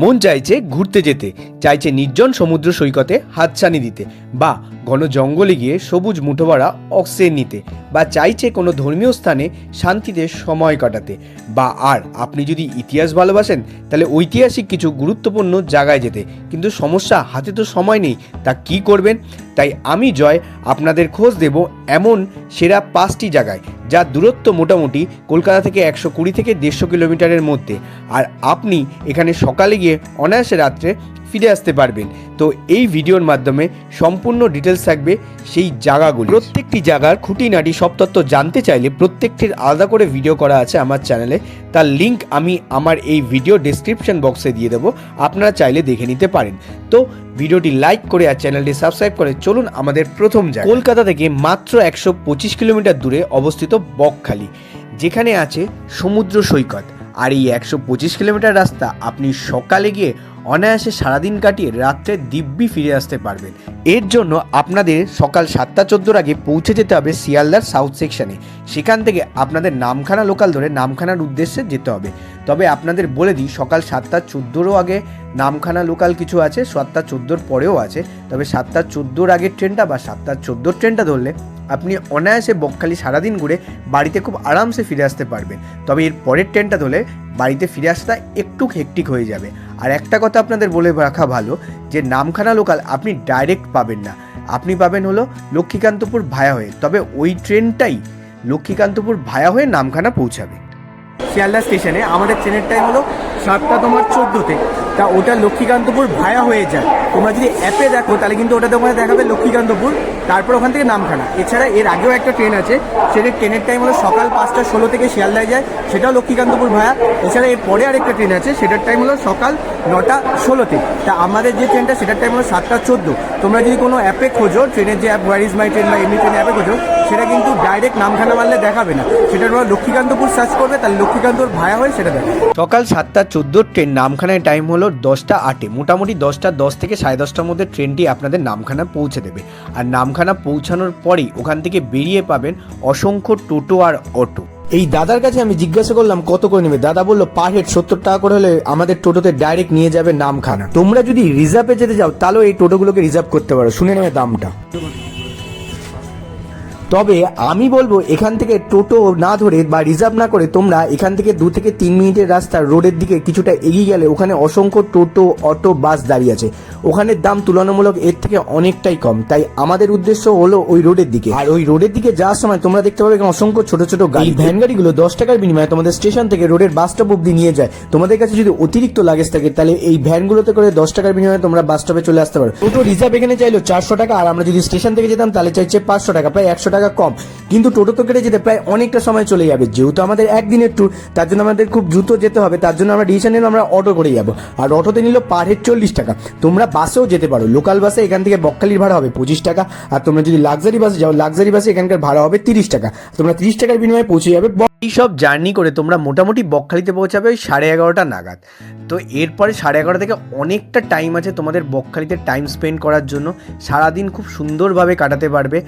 মন চাইছে ঘুরতে যেতে। চাইছে নির্জন সমুদ্র সৈকতে হাতছানি দিতে বা ঘন জঙ্গলে গিয়ে সবুজ মুঠোভরা অক্সিজেন নিতে বা চাইছে কোনো ধর্মীয় স্থানে শান্তিতে সময় কাটাতে। বা আর, আপনি যদি ইতিহাস ভালোবাসেন, তাহলে ঐতিহাসিক কিছু গুরুত্বপূর্ণ জায়গায় যেতে। কিন্তু সমস্যা, হাতে তো সময় নেই, তা কি করবেন? তাই আমি, জয়, আপনাদের খোঁজ দেব এমন সেরা পাঁচটি জায়গায় যার দূরত্ব মোটামুটি কলকাতা থেকে একশো কুড়ি থেকে দেড়শো কিলোমিটারের মধ্যে। আর আপনি এখানে সকালে গিয়ে অনায়াসে রাত্রে ফিরে আসতে পারবেন। তো এই ভিডিওর মাধ্যমে সম্পূর্ণ ডিটেলস থাকবে সেই জায়গাগুলো প্রত্যেকটি জায়গার খুঁটিনাটি, সব তথ্য জানতে চাইলে প্রত্যেকটির আলাদা করে ভিডিও করা আছে আমার চ্যানেলে তার লিংক আমি আমার এই ভিডিও ডেসক্রিপশন বক্সে দিয়ে দেবো। আপনারা চাইলে দেখে নিতে পারেন। তো ভিডিওটি লাইক করে আর চ্যানেলটি সাবস্ক্রাইব করে চলুন আমাদের প্রথম জায়গা। কলকাতা থেকে মাত্র একশো পঁচিশ কিলোমিটার দূরে অবস্থিত বকখালি, যেখানে আছে সমুদ্র সৈকত। আর এই একশো পঁচিশ কিলোমিটার রাস্তা আপনি সকালে গিয়ে অনায়াসে সারাদিন কাটিয়ে রাত্রে দিব্যি ফিরে আসতে পারবেন। এর জন্য আপনাদের সকাল সাতটা চোদ্দোর আগে পৌঁছে যেতে হবে শিয়ালদার সাউথ সেকশনে। সেখান থেকে আপনাদের নামখানা লোকাল ধরে নামখানার উদ্দেশ্যে যেতে হবে। তবে আপনাদের বলে দিই, সকাল সাতটা চোদ্দোরও আগে নামখানা লোকাল কিছু আছে, সাতটা চোদ্দোর পরেও আছে, তবে সাতটা চোদ্দোর আগের ট্রেনটা বা সাতটা চোদ্দোর ট্রেনটা ধরলে আপনি অনায়াসে বকখালি সারাদিন ঘুরে বাড়িতে খুব আরামসে ফিরে আসতে পারবেন। তবে এর পরের ট্রেনটা ধরলে বাড়িতে ফিরে আসাটা একটু হেকটিক হয়ে যাবে। আর একটা কথা আপনাদের বলে রাখা ভালো, যে নামখানা লোকাল আপনি ডাইরেক্ট পাবেন না। আপনি পাবেন হলো লক্ষ্মীকান্তপুর ভায়া হয়ে, তবে ওই ট্রেনটাই লক্ষ্মীকান্তপুর ভায়া হয়ে নামখানা পৌঁছাবে। শিয়ালদা স্টেশনে। আমাদের ট্রেনের টাইম হলো সাতটা তোমার চোদ্দোতে। তা ওটা লক্ষ্মীকান্তপুর ভায়া হয়ে যায়। তোমরা যদি অ্যাপে দেখো, তাহলে কিন্তু ওটা তোমার দেখাবে লক্ষ্মীকান্তপুর, তারপর ওখান থেকে নামখানা। এছাড়া এর আগেও একটা ট্রেন আছে সেটার ট্রেনের টাইম হলো সকাল পাঁচটা ষোলো থেকে শিয়ালদায় যায়, সেটাও লক্ষ্মীকান্তপুর ভায়া। এছাড়া এর পরে আরেকটা ট্রেন আছে, সেটার টাইম হলো সকাল নটা ষোলোতে। তা আমাদের যে ট্রেনটা সেটার টাইম হলো সাতটা চোদ্দ। তোমরা যদি কোনো অ্যাপে খোঁজো ট্রেনের যে app where is my train বা এমনি ট্রেন অ্যাপে খোঁজো সেটা কিন্তু ডাইরেক্ট নামখানা মারলে দেখাবে না। সেটা তোমরা লক্ষ্মীকান্তপুর সার্চ করবে তাহলে লক্ষ্মীকান্তপুর ভায়া হয়ে সেটা দেখাবে। সকাল সাতটা চোদ্দোর ট্রেন নামখানায় টাইম হলো দশটা আটে। মোটামুটি দশটা দশ থেকে সাড়ে দশটার মধ্যে ট্রেনটি আপনাদের নামখানা পৌঁছে দেবে। আর নামখানা পৌঁছানোর পরেই ওখান থেকে বেরিয়ে পাবেন অসংখ্য টোটো আর অটো। এই দাদার কাছে আমি জিজ্ঞাসা করলাম কত করে নেবে? দাদা বলল পার হেড সত্তর টাকা করে হলে আমাদের টোটোতে ডাইরেক্ট নিয়ে যাবে নামখানা। তোমরা যদি রিজার্ভে যেতে যাও তাহলেও এই টোটোগুলোকে রিজার্ভ করতে পারো। শুনে নেবে দামটা। তবে আমি বলব এখান থেকে টোটো না ধরে বা রিজার্ভ না করে তোমরা এখান থেকে দু থেকে তিন মিনিটের রাস্তা রোডের দিকে কিছুটা এগিয়ে গেলে ওখানে অসংখ্য টোটো, অটো, বাস দাঁড়িয়ে আছে। ওখানের দাম তুলনামূলক এর থেকে অনেকটাই কম। তাই আমাদের উদ্দেশ্য হলো ওই রোডের দিকে। আর ওই রোডের দিকে যাওয়ার সময় তোমরা দেখতে পাবে অসংখ্য ছোট ছোট গাড়ি। ভ্যান গাড়িগুলো দশ টাকার বিনিময়ে তোমাদের স্টেশন থেকে রোডের বাস স্টপ অব্দি নিয়ে যায়। তোমাদের কাছে যদি অতিরিক্ত লাগেজ থাকে, তাহলে এই ভ্যানগুলোতে করে দশ টাকার বিনিময়ে তোমরা বাস স্টপে চলে আসতে পারো। টোটো রিজার্ভ এখানে চাইলো চারশো টাকা, আর আমরা যদি স্টেশন থেকে যেতাম, তাহলে চাইছে পাঁচশো টাকা, প্রায় একশো টাকা কম। কিন্তু টোটো তো কেটে যেতে প্রায় অনেকটা সময় চলে যাবে। যেহেতু আমাদের একদিনের ট্যুর তার জন্য আমাদের খুব দ্রুত যেতে হবে। তার জন্য আমরা ডিসিশন নিলাম আমরা অটো করে যাব। আর অটোতে নিল পার হেড চল্লিশ টাকা। তোমরা বাসেও যেতে পারো। লোকাল বাসে এখান থেকে বকখালির ভাড়া হবে পঁচিশ টাকা। আর তোমরা যদি লাক্সারি বাসে যাও লাক্সারি বাসে এখানকার ভাড়া হবে তিরিশ টাকা। তোমরা তিরিশ টাকার বিনিময়ে পৌঁছে যাবে এই সব জার্নি করে তোমরা মোটামুটি বকখালিতে পৌঁছাবে ওই সাড়ে এগারোটা নাগাদ। তো এরপরে সাড়ে এগারোটা থেকে অনেকটা টাইম আছে তোমাদের বকখালিতে টাইম স্পেন্ড করার জন্য। সারাদিন খুব সুন্দরভাবে কাটাতে পারবে।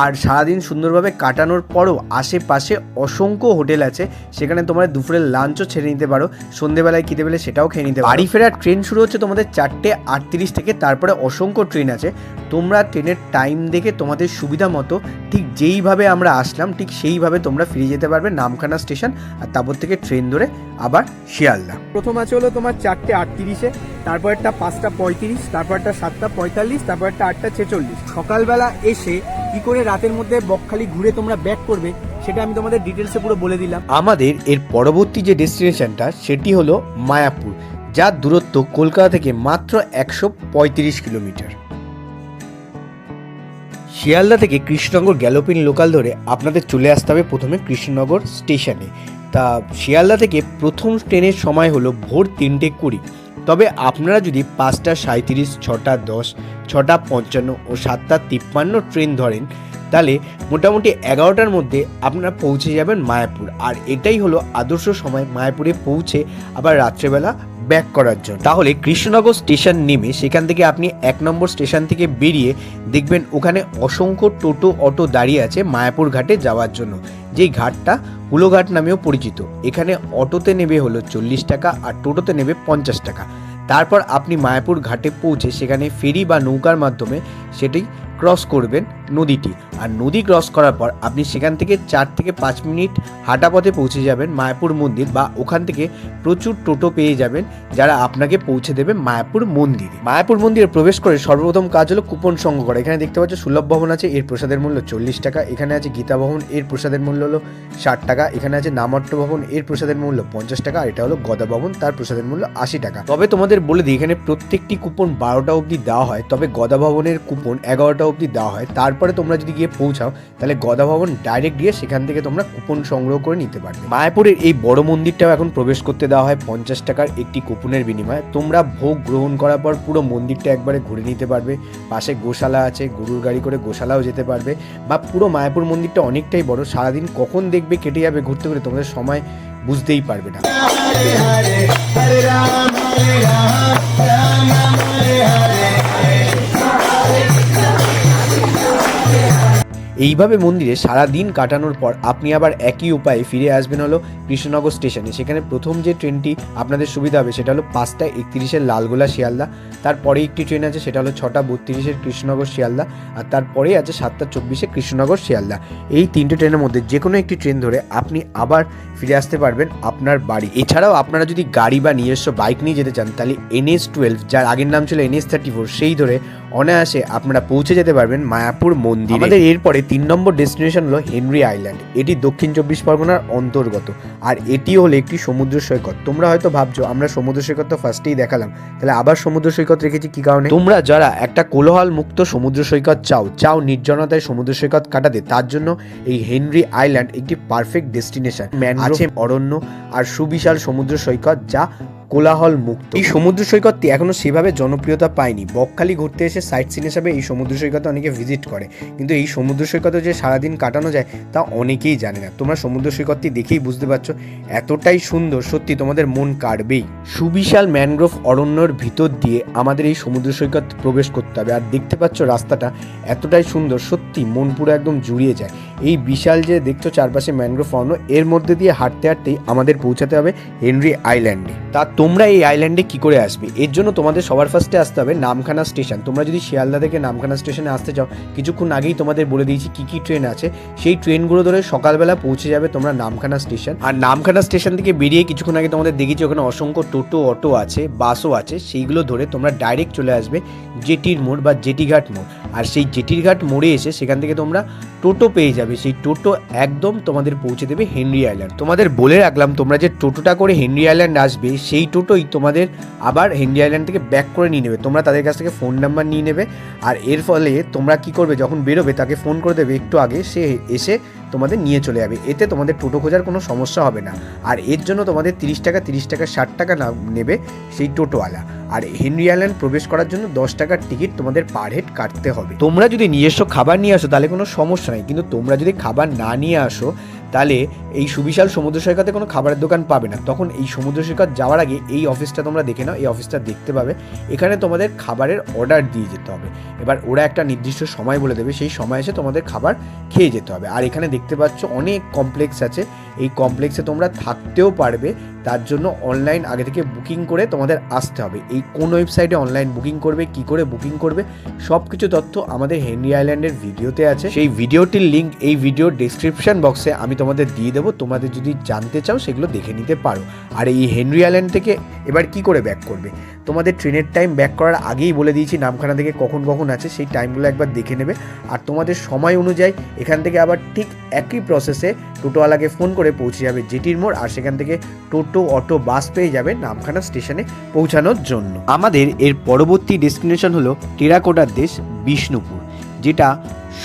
আর সারাদিন সুন্দরভাবে কাটানোর পরও আশেপাশে অসংখ্য হোটেল আছে। সেখানে তোমাদের দুপুরের লাঞ্চও ছেড়ে নিতে পারো। সন্ধেবেলায় খিদে পেলে সেটাও খেয়ে নিতে পারো। বাড়ি ফেরার ট্রেন শুরু হচ্ছে তোমাদের চারটে আটত্রিশ থেকে, তারপরে অসংখ্য ট্রেন আছে। তোমরা ট্রেনের টাইম দেখে তোমাদের সুবিধা মতো ঠিক যেইভাবে আমরা আসলাম, ঠিক সেইভাবে তোমরা ফিরে যেতে পারবে নামখানা স্টেশন আর তারপর থেকে ট্রেন ধরে আবার শিয়ালদা। প্রথম আছে হলো তোমার চারটে আটত্রিশে তারপরটা পাঁচটা পঁয়ত্রিশ তারপরটা সাতটা পঁয়তাল্লিশ তারপরটা আটটা ছেচল্লিশ। সকালবেলা এসে কি করে রাতের মধ্যে বকখালি ঘুরে তোমরা ব্যাক করবে সেটা আমি তোমাদের ডিটেলসে পুরো বলে দিলাম। আমাদের এর পরবর্তী যে ডেস্টিনেশনটা সেটি হলো মায়াপুর যার দূরত্ব কলকাতা থেকে মাত্র একশো পঁয়ত্রিশ কিলোমিটার। শিয়ালদা থেকে কৃষ্ণনগর গ্যালোপিন লোকাল ধরে আপনাদের চলে আসতে হবে প্রথমে কৃষ্ণনগর স্টেশনে। তা শিয়ালদা থেকে প্রথম ট্রেনের সময় হলো ভোর তিনটে কুড়ি। তবে আপনারা যদি পাঁচটা সাঁত্রিশ ছটা দশ, ছটা পঞ্চান্ন ও সাতটা তিপ্পান্ন ট্রেন ধরেন, তাহলে মোটামুটি এগারোটার মধ্যে আপনারা পৌঁছে যাবেন মায়াপুর। আর এটাই হলো আদর্শ সময় মায়াপুরে পৌঁছে আবার রাত্রেবেলা ব্যাক করার জন্য। তাহলে কৃষ্ণনগর স্টেশন নেমে সেখান থেকে আপনি এক নম্বর স্টেশন থেকে বেরিয়ে দেখবেন ওখানে অসংখ্য টোটো, অটো দাঁড়িয়ে আছে মায়াপুর ঘাটে যাওয়ার জন্য। যেই ঘাটটা হুলোঘাট নামেও পরিচিত। এখানে অটোতে নেবে হলো চল্লিশ টাকা আর টোটোতে নেবে পঞ্চাশ টাকা। তারপর আপনি মায়াপুর ঘাটে পৌঁছে সেখানে ফেরি বা নৌকার মাধ্যমে সেটি ক্রস করবেন নদীটি। আর নদী ক্রস করার পর আপনি সেখান থেকে চার থেকে পাঁচ মিনিট হাঁটা পথে পৌঁছে যাবেন মায়াপুর মন্দির বা ওখান থেকে প্রচুর টোটো পেয়ে যাবেন যারা আপনাকে পৌঁছে দেবে মায়াপুর মন্দিরে। মায়াপুর মন্দিরে প্রবেশ করে সর্বপ্রথম কাজ হলো কুপন সংগ্রহ করা। এখানে দেখতে পাচ্ছ সুলভ ভবন আছে, এর প্রসাদের মূল্য চল্লিশ টাকা। এখানে আছে গীতা ভবন, এর প্রসাদের মূল্য হলো ষাট টাকা। এখানে আছে নামট্ট ভবন, এর প্রসাদের মূল্য পঞ্চাশ টাকা। আর এটা হলো গদা ভবন, তার প্রসাদের মূল্য আশি টাকা। তবে তোমাদের বলে দিই, এখানে প্রত্যেকটি কুপন বারোটা অবধি দেওয়া হয়। তবে গদা ভবনের কুপন এগারোটা অবধি দেওয়া হয়। তারপরে তোমরা যদি গিয়ে পৌঁছাও, তাহলে গদা ভবন ডাইরেক্ট গিয়ে সেখান থেকে তোমরা কুপন সংগ্রহ করে নিতে পারবে। মায়াপুরের এই বড় মন্দিরটাও এখন প্রবেশ করতে দেওয়া হয় পঞ্চাশ টাকার একটি কুপনের বিনিময়ে। তোমরা ভোগ গ্রহণ করার পর পুরো মন্দিরটা একবারে ঘুরে নিতে পারবে। পাশে গোশালা আছে, গরুর গাড়ি করে গোশালাও যেতে পারবে। বা পুরো মায়াপুর মন্দিরটা অনেকটাই বড়। সারাদিন কখন দেখবে, কেটে যাবে ঘুরতে ঘুরে তোমাদের সময় বুঝতেই পারবে না। এইভাবে মন্দিরে সারা দিন কাটানোর পর আপনি আবার একই উপায়ে ফিরে আসবেন হলো কৃষ্ণনগর স্টেশনে। সেখানে প্রথম যে ট্রেনটি আপনাদের সুবিধা হবে সেটা হলো পাঁচটা একত্রিশের লালগোলা শিয়ালদা, তারপরে একটি ট্রেন আছে সেটা হলো ছটা বত্রিশের কৃষ্ণনগর শিয়ালদা, আর তারপরেই আছে সাতটা চব্বিশে কৃষ্ণনগর শিয়ালদা। এই তিনটে ট্রেনের মধ্যে যে কোনো একটি ট্রেন ধরে আপনি আবার ফিরে আসতে পারবেন আপনার বাড়ি। এছাড়াও আপনারা যদি গাড়ি বা নিজস্ব বাইক নিয়ে যেতে চান, তাহলে এনএস টুয়েলভ, যার আগের নাম ছিল এনএস থার্টি ফোর, সেই ধরে অনায়াসে আপনারা পৌঁছে যেতে পারবেন মায়াপুর মন্দির। আমাদের এরপরে তিন নম্বর ডেস্টিনেশন হলো হেনরি আইল্যান্ড এটি দক্ষিণ চব্বিশ পরগনার অন্তর্গত। আর এটি হলো একটি সমুদ্র সৈকত। তোমরা হয়তো ভাবছ আমরা সমুদ্র সৈকত তো ফার্স্টেই দেখালাম। তাহলে আবার সমুদ্র সৈকত রেখেছি কি কারণে? তোমরা যারা একটা কোলাহল মুক্ত সমুদ্র সৈকত চাও চাও নির্জনতায় সমুদ্র সৈকত কাটাতে তার জন্য এই হেনরি আইল্যান্ড একটি পারফেক্ট ডেস্টিনেশন আছে অরণ্য আর সুবিশাল সমুদ্র সৈকত যা কোলাহল মুক্ত এই সমুদ্র সৈকতটি এখনও সেভাবে জনপ্রিয়তা পায়নি। বকখালি ঘুরতে এসে সাইট সিন হিসাবে এই সমুদ্র সৈকতে অনেকে ভিজিট করে। কিন্তু এই সমুদ্র সৈকতে যে সারাদিন কাটানো যায়, তা অনেকেই জানে না। তোমরা সমুদ্র সৈকতটি দেখেই বুঝতে পারছ এতটাই সুন্দর। সত্যি তোমাদের মন কাড়বেই। সুবিশাল ম্যানগ্রোভ অরণ্যর ভিতর দিয়ে আমাদের এই সমুদ্র সৈকত প্রবেশ করতে হবে। আর দেখতে পাচ্ছ রাস্তাটা এতটাই সুন্দর, সত্যি মন পুরো একদম জুড়িয়ে যায়। এই বিশাল যে দেখছ চারপাশে ম্যানগ্রোভ অরণ্য, এর মধ্যে দিয়ে হাঁটতে হাঁটতেই আমাদের পৌঁছাতে হবে হেনরি আইল্যান্ডে। তা তোমরা এই আইল্যান্ডে কি করে আসবে? এর জন্য তোমাদের সবার ফার্স্টে আসতে হবে নামখানা স্টেশন তোমরা যদি শিয়ালদা থেকে নামখানা স্টেশনে আসতে চাও, কিছুক্ষণ আগেই তোমাদের বলে দিয়েছি কি কি ট্রেন আছে। সেই ট্রেনগুলো ধরে সকালবেলা পৌঁছে যাবে তোমরা নামখানা স্টেশন আর নামখানা স্টেশন থেকে বেরিয়ে কিছুক্ষণ আগে তোমাদের দেখেছি ওখানে অসংখ্য টোটো, অটো আছে, বাসও আছে। সেইগুলো ধরে তোমরা ডাইরেক্ট চলে আসবে জেটির মোড় বা জেটিঘাট মোড়। আর সেই জেটির ঘাট মোড়ে এসে সেখান থেকে তোমরা টোটো পেয়ে যাবে। সেই টোটো একদম তোমাদের পৌঁছে দেবে হেনরি আইল্যান্ড তোমাদের বলে রাখলাম, তোমরা যে টোটোটা করে হেনরি আইল্যান্ড আসবে, সেই টোটোই তোমাদের আবার হেনরি আইল্যান্ড থেকে ব্যাক করে নিয়ে নেবে। তোমরা তাদের কাছ থেকে ফোন নাম্বার নিয়ে নেবে আর এর ফলে তোমরা কি করবে, যখন বেরোবে তাকে ফোন করে দেবে একটু আগে, সে এসে তোমাদের নিয়ে চলে যাবে। এতে তোমাদের টোটো খোঁজার কোনো সমস্যা হবে না। আর এর জন্য তোমাদের তিরিশ টাকা তিরিশ টাকা, ষাট টাকা না নেবে সেই টোটোওয়ালা। আর হেনরি আইল্যান্ড প্রবেশ করার জন্য দশ টাকার টিকিট তোমাদের পার হেড কাটতে হবে। তোমরা যদি নিজস্ব খাবার নিয়ে আসো তাহলে কোনো সমস্যা নেই। কিন্তু তোমরা যদি খাবার না নিয়ে আসো তাহলে এই সুবিশাল সমুদ্র সৈকতে কোনো খাবারের দোকান পাবে না। তখন এই সমুদ্র সৈকত যাওয়ার আগে এই অফিসটা তোমরা দেখে নাও, এই অফিসটা দেখতে পাবে। এখানে তোমাদের খাবারের অর্ডার দিয়ে যেতে হবে। এবার ওরা একটা নির্দিষ্ট সময় বলে দেবে, সেই সময় এসে তোমাদের খাবার খেয়ে যেতে হবে। আর এখানে দেখতে পাচ্ছ অনেক কমপ্লেক্স আছে। এই কমপ্লেক্সে তোমরা থাকতেও পারবে তার জন্য অনলাইন আগে থেকে বুকিং করে তোমাদের আসতে হবে। এই কোন ওয়েবসাইটে অনলাইন বুকিং করবে, কি করে বুকিং করবে সব কিছু তথ্য আমাদের হেনরি আইল্যান্ডের ভিডিওতে আছে। সেই ভিডিওটির লিঙ্ক এই ভিডিও ডিসক্রিপশন বক্সে আমি তোমাদের দিয়ে দেবো। তোমাদের যদি জানতে চাও, সেগুলো দেখে নিতে পারো। আর এই হেনরি আইল্যান্ড থেকে এবার কি করে ব্যাক করবে? তোমাদের ট্রেনের টাইম ব্যাক করার আগেই বলে দিয়েছি, নামখানা থেকে কখন কখন আছে, সেই টাইমগুলো একবার দেখে নেবে। আর তোমাদের সময় অনুযায়ী এখান থেকে আবার ঠিক একই প্রসেসে টোটোওয়ালাকে ফোন করে পৌঁছে যাবে জেটির মোড়, আর সেখান থেকে টোটো, অটো বাস পেয়ে যাবে নামখানা স্টেশনে পৌঁছানোর জন্য। আমাদের এর পরবর্তী ডেস্টিনেশন হলো টেরাকোটার দেশ বিষ্ণুপুর, যেটা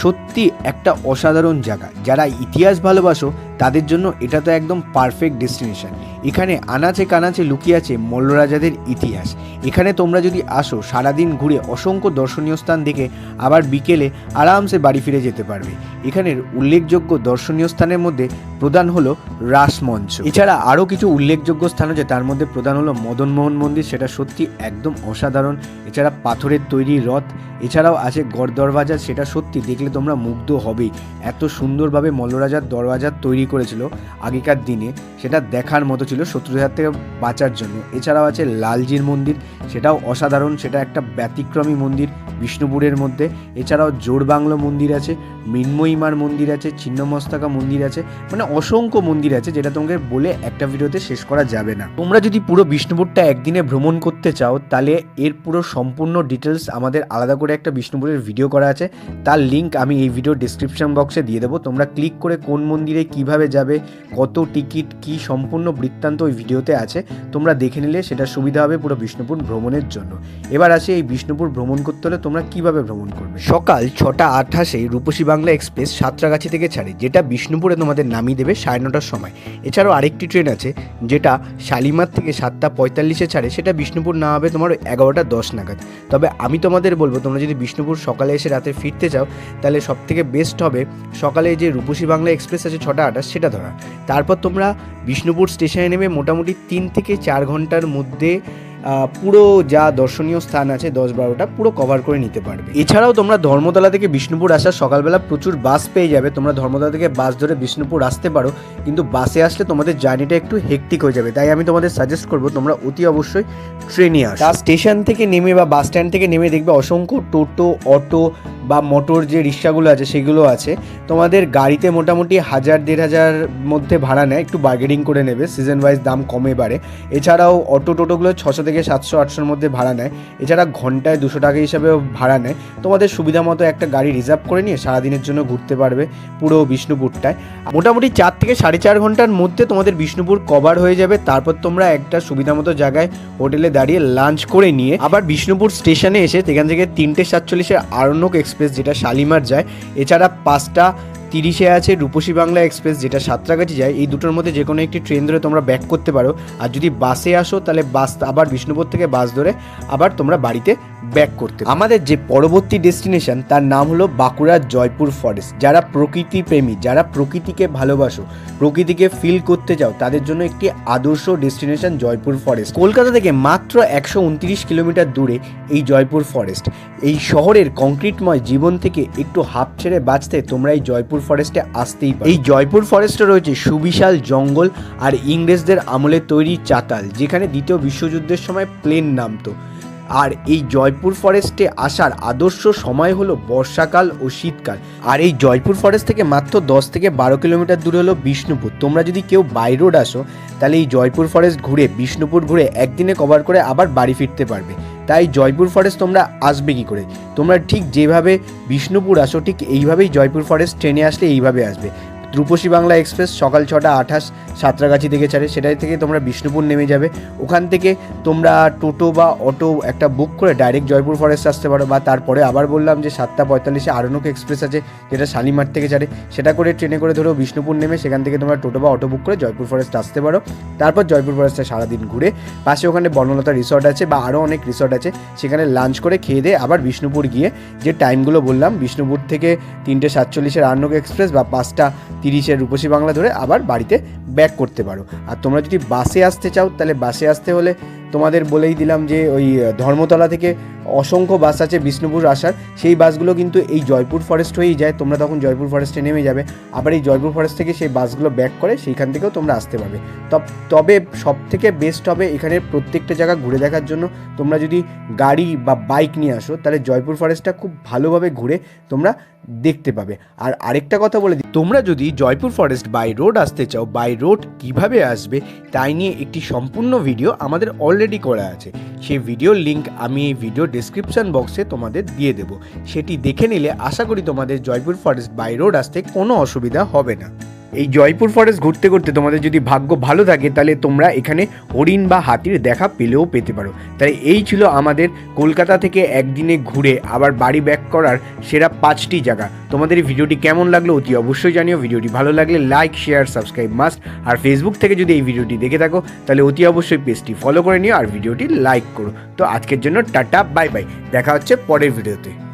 সত্যি একটা অসাধারণ জায়গা। যারা ইতিহাস ভালোবাসো তাদের জন্য এটা তো একদম পারফেক্ট ডেস্টিনেশন এখানে আনাচে কানাচে লুকিয়ে আছে মল্লরাজাদের ইতিহাস। এখানে তোমরা যদি আসো, সারাদিন ঘুরে অসংখ্য দর্শনীয় স্থান দেখে আবার বিকেলে আরামসে বাড়ি ফিরে যেতে পারবে। এখানের উল্লেখযোগ্য দর্শনীয় স্থানের মধ্যে প্রধান হলো রাসমঞ্চ। এছাড়া আরও কিছু উল্লেখযোগ্য স্থান আছে, তার মধ্যে প্রধান হলো মদনমোহন মন্দির, সেটা সত্যি একদম অসাধারণ। এছাড়া পাথরের তৈরি রথ, এছাড়াও আছে গড় দরওয়াজা সেটা সত্যি দেখলে তোমরা মুগ্ধ হবেই। এত সুন্দরভাবে মল্লরাজার দরওয়াজা তৈরি করেছিল আগেকার দিনে, সেটা দেখার মতো ছিল শত্রুদের থেকে বাঁচার জন্য। এছাড়াও আছে লালজির মন্দির, সেটাও অসাধারণ, সেটা একটা ব্যতিক্রমী মন্দির বিষ্ণুপুরের মধ্যে। এছাড়াও জোরবাংলো মন্দির আছে, মৃন্ময়ীমার মন্দির আছে, ছিন্নমস্তাকা মন্দির আছে মানে অসংখ্য মন্দির আছে, যেটা তোমাকে বলে একটা ভিডিওতে শেষ করা যাবে না। তোমরা যদি পুরো বিষ্ণুপুরটা একদিনে ভ্রমণ করতে চাও, তাহলে এর পুরো সম্পূর্ণ ডিটেলস আমাদের আলাদা করে একটা বিষ্ণুপুরের ভিডিও করা আছে। তার লিঙ্ক আমি এই ভিডিও ডিসক্রিপশন বক্সে দিয়ে দেবো। তোমরা ক্লিক করে কোন মন্দিরে কীভাবে যাবে, কত টিকিট, কি সম্পূর্ণ বৃত্তান্ত ওই ভিডিওতে আছে, তোমরা দেখে নিলে সেটা সুবিধা হবে পুরো বিষ্ণুপুর ভ্রমণের জন্য। এবার আসে এই বিষ্ণুপুর ভ্রমণ করতে হলে তোমরা কীভাবে ভ্রমণ করবে? সকাল ছটা আঠাশে রূপসী বাংলা এক্সপ্রেস সাঁতরাগাছি থেকে ছাড়ে, যেটা বিষ্ণুপুরে তোমাদের নামিয়ে দেবে সাড়ে নটার সময়। এছাড়াও আরেকটি ট্রেন আছে, যেটা শালিমার থেকে সাতটা পঁয়তাল্লিশে ছাড়ে, সেটা বিষ্ণুপুর না হবে তোমার এগারোটা দশ নাগাদ। তবে আমি তোমাদের বলব, তোমরা যদি বিষ্ণুপুর সকালে এসে রাতে ফিরতে চাও, তাহলে সব থেকে বেস্ট হবে সকালে যে রূপসী বাংলা এক্সপ্রেস আছে ছটা আঠাশ সেটা ধরা। তারপর তোমরা বিষ্ণুপুর স্টেশনে নেমে মোটামুটি তিন থেকে চার ঘণ্টার মধ্যে পুরো যা দর্শনীয় স্থান আছে দশ বারোটা, পুরো কভার করে নিতে পারবে। এছাড়াও তোমরা ধর্মতলা থেকে বিষ্ণুপুর আসার সকালবেলা প্রচুর বাস পেয়ে যাবে। তোমরা ধর্মতলা থেকে বাস ধরে বিষ্ণুপুর আসতে পারো, কিন্তু বাসে আসলে তোমাদের জার্নিটা একটু হেক্টিক হয়ে যাবে। তাই আমি তোমাদের সাজেস্ট করব, তোমরা অতি অবশ্যই ট্রেনে আসো। স্টেশন থেকে নেমে বা বাস স্ট্যান্ড থেকে নেমে দেখবে অসংখ্য টোটো, অটো বা মোটর যে রিক্সাগুলো আছে সেগুলো আছে, তোমাদের গাড়িতে মোটামুটি হাজার, দেড় হাজার মধ্যে ভাড়া নেয়, একটু বার্গেনিং করে নেবে সিজন ওয়াইজ দাম কমে বাড়ে। এছাড়াও অটো টোটোগুলো ছশো থেকে সাতশো, আটশোর মধ্যে ভাড়া নেয়। এছাড়া ঘন্টায় দুশো টাকা হিসাবেও ভাড়া নেয়। তোমাদের সুবিধা মতো একটা গাড়ি রিজার্ভ করে নিয়ে সারাদিনের জন্য ঘুরতে পারবে পুরো বিষ্ণুপুরটায়। মোটামুটি চার থেকে সাড়ে চার ঘণ্টার মধ্যে তোমাদের বিষ্ণুপুর কভার হয়ে যাবে। তারপর তোমরা একটা সুবিধা মতো জায়গায় হোটেলে দাঁড়িয়ে লাঞ্চ করে নিয়ে আবার বিষ্ণুপুর স্টেশনে এসে সেখান থেকে তিনটে সাতচল্লিশের আরণ্যক এক্সপ্রেস যেটা শালিমার যায় এছাড়া পাঁচটা তিরিশে আছে রূপসী বাংলা এক্সপ্রেস, যেটা সাঁতরাগাছি যায়, এই দুটোর মধ্যে যে কোনো একটি ট্রেন ধরে তোমরা ব্যাক করতে পারো। আর যদি বাসে আসো, তাহলে বাস আবার বিষ্ণুপুর থেকে বাস ধরে আবার তোমরা বাড়িতে ব্যাক করতে আমাদের যে পরবর্তী ডেস্টিনেশন, তার নাম হলো বাঁকুড়ার জয়পুর ফরেস্ট। যারা প্রকৃতি প্রেমী, যারা প্রকৃতিকে ভালোবাসো, প্রকৃতিকে ফিল করতে চাও, তাদের জন্য একটি আদর্শ ডেস্টিনেশন জয়পুর ফরেস্ট। কলকাতা থেকে মাত্র একশো উনত্রিশ কিলোমিটার দূরে এই জয়পুর ফরেস্ট। এই শহরের কংক্রিটময় জীবন থেকে একটু হাফ ছেড়ে বাঁচতে তোমরা এই জয়পুর ফরেস্টে আসতেই পারো। এই জয়পুর ফরেস্টে রয়েছে সুবিশাল জঙ্গল আর ইংরেজদের আমলে তৈরি চাতাল, যেখানে দ্বিতীয় বিশ্বযুদ্ধের সময় প্লেন নামতো। আর এই জয়পুর ফরেস্টে আসার আদর্শ সময় হলো বর্ষাকাল ও শীতকাল। আর এই জয়পুর ফরেস্ট থেকে মাত্র দশ থেকে বারো কিলোমিটার দূরে হলো বিষ্ণুপুর। তোমরা যদি কেউ বাই রোড আসো, তাহলে এই জয়পুর ফরেস্ট ঘুরে, বিষ্ণুপুর ঘুরে একদিনে কভার করে আবার বাড়ি ফিরতে পারবে। তাই জয়পুর ফরেস্ট তোমরা আসবে কি করে? তোমরা ঠিক যেভাবে বিষ্ণুপুর আসো, ঠিক এইভাবেই জয়পুর ফরেস্ট ট্রেনে আসলে এইভাবে আসবে। রূপসী বাংলা এক্সপ্রেস সকাল ছটা আঠাশ সাঁতরাগাছি থেকে ছাড়ে। সেটাই থেকে তোমরা বিষ্ণুপুর নেমে যাবে। ওখান থেকে তোমরা টোটো বা অটো একটা বুক করে ডাইরেক্ট জয়পুর ফরেস্ট আসতে পারো বা তারপরে আবার বললাম যে সাতটা পঁয়তাল্লিশে আরণক এক্সপ্রেস আছে, যেটা শালিমার থেকে ছাড়ে। সেটা করে ট্রেনে করে ধরো বিষ্ণুপুর নেমে সেখান থেকে তোমরা টোটো বা অটো বুক করে জয়পুর ফরেস্ট আসতে পারো। তারপর জয়পুর ফরেস্টে সারাদিন ঘুরে পাশে ওখানে বনলতা রিসর্ট আছে বা আরও অনেক রিসর্ট আছে। সেখানে লাঞ্চ করে খেয়ে দিয়ে আবার বিষ্ণুপুর গিয়ে যে টাইমগুলো বললাম, বিষ্ণুপুর থেকে তিনটে সাতচল্লিশের আর্নক এক্সপ্রেস বা পাঁচটা তিরিশের রূপসী বাংলা ধরে আবার বাড়িতে ব্যাক করতে পারো। আর তোমরা যদি বাসে আসতে চাও, তাহলে বাসে আসতে হলে তোমাদের বলেই দিলাম যে ওই ধর্মতলা থেকে অসংখ্য বাস আছে বিষ্ণুপুর আসার। সেই বাসগুলো কিন্তু এই জয়পুর ফরেস্ট হয়েই যায়। তোমরা তখন জয়পুর ফরেস্টে নেমে যাবে। আবার এই জয়পুর ফরেস্ট থেকে সেই বাসগুলো ব্যাক করে সেইখান থেকেও তোমরা আসতে পারবে। তব- তবে সব থেকে বেস্ট হবে এখানের প্রত্যেকটা জায়গা ঘুরে দেখার জন্য। তোমরা যদি গাড়ি বা বাইক নিয়ে আসো, তাহলে জয়পুর ফরেস্টটা খুব ভালোভাবে ঘুরে তোমরা দেখতে পাবে। আর আরেকটা কথা বলে দিই তোমরা যদি জয়পুর ফরেস্ট বাই রোড আসতে চাও বাই রোড কীভাবে আসবে, তাই নিয়ে একটি সম্পূর্ণ ভিডিও আমাদের অলরেডি করা আছে। সেই ভিডিওর লিঙ্ক আমি এই ভিডিও ডিসক্রিপশান বক্সে তোমাদের দিয়ে দেবো। সেটি দেখে নিলে আশা করি তোমাদের জয়পুর ফরেস্ট বাই রোড আসতে কোনো অসুবিধা হবে না। এই জয়পুর ফরেস্ট ঘুরতে ঘুরতে তোমাদের যদি ভাগ্য ভালো থাকে, তাহলে তোমরা এখানে হরিণ বা হাতির দেখা পেলেও পেতে পারো। তাই এই ছিল আমাদের কলকাতা থেকে একদিনে ঘুরে আবার বাড়ি ব্যাক করার সেরা পাঁচটি জায়গা। তোমাদের এই ভিডিওটি কেমন লাগল অতি অবশ্যই জানিও। ভিডিওটি ভালো লাগলে লাইক শেয়ার সাবস্ক্রাইব মাস্ট আর ফেসবুক থেকে যদি এই ভিডিওটি দেখে থাকো, তাহলে অতি অবশ্যই পেজটি ফলো করে নিও আর ভিডিওটি লাইক করো। তো আজকের জন্য টাটা বাই বাই দেখা হচ্ছে পরের ভিডিওতে